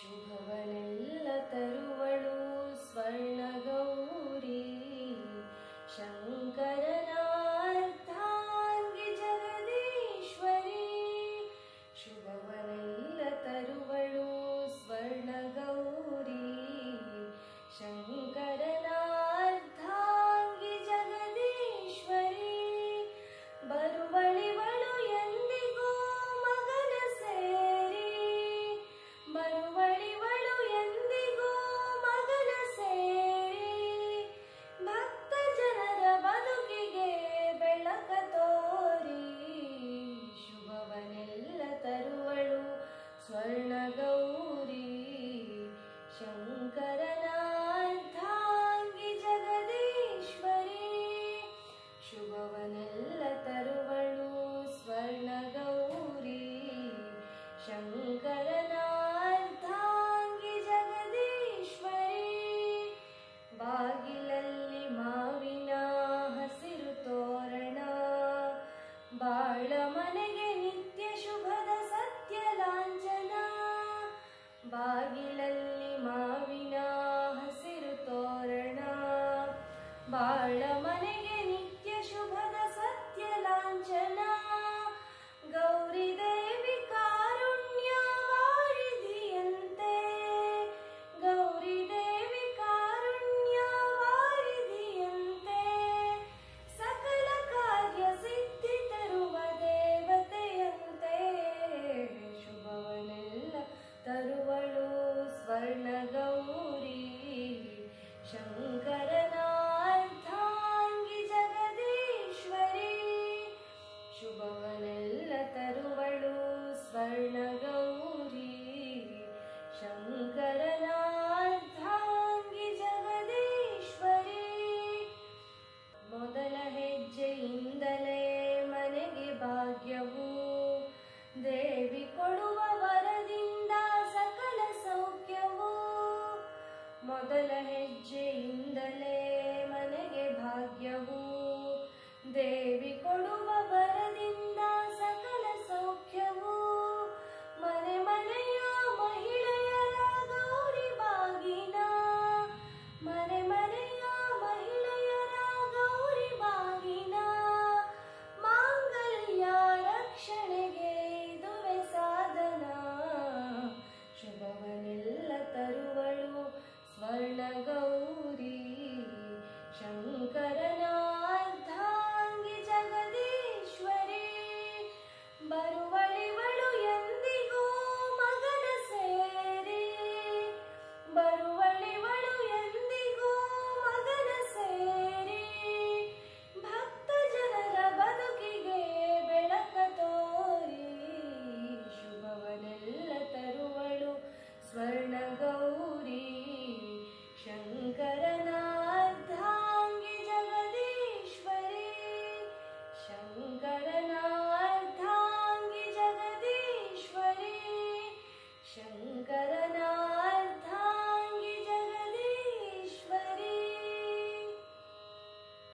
ಶುಭವನೆಲ್ಲ ತರುವಳು ಸ್ವರ್ಣಗೌರಿ ಶಂಕರನಾರ್ಥಾಂಗಿ ಶಂಕರನಾರ್ಥಾಂಗಿ ಜಗದೀಶ್ವರಿ, ಶುಭವನೆಲ್ಲ ತರುವಳು ಸ್ವರ್ಣಗೌರಿ. ಶಂಕರನಾರ್ಧಾಂಗಿ ಜಗದೀಶ್ವರಿ, ಬಾಗಿಲಲ್ಲಿ ಮಾವಿನ ಹಸಿರು ತೋರಣ. ಬಾಳ ಮನೆಗೆ ನಿತ್ಯ ಶುಭದ ಸತ್ಯ ಲಾಂಛನ ಬಾಗಿಲಲ್ಲಿ ಬಾಳ ಮನೆಗೆ ನಿತ್ಯ ಶುಭದ ಸತ್ಯ ಲಾಂಛನ. ಗೌರಿ ಅವನೆಲ್ಲ ತರುವಳು ಸ್ವರ್ಣ ಗೌರಿ ಶಂಕರನಾಥಾಂಗಿ ಜಗದೀಶ್ವರಿ. ಮೊದಲ ಹೆಜ್ಜೆಯಿಂದಲೇ ಮನೆಗೆ ಭಾಗ್ಯವು. ದೇವಿ ಕೊಡುವ ವರದಿಂದ ಸಕಲ ಸೌಖ್ಯವು. ಮೊದಲ ಹೆಜ್ಜೆಯಿಂದ ಶರಣಾ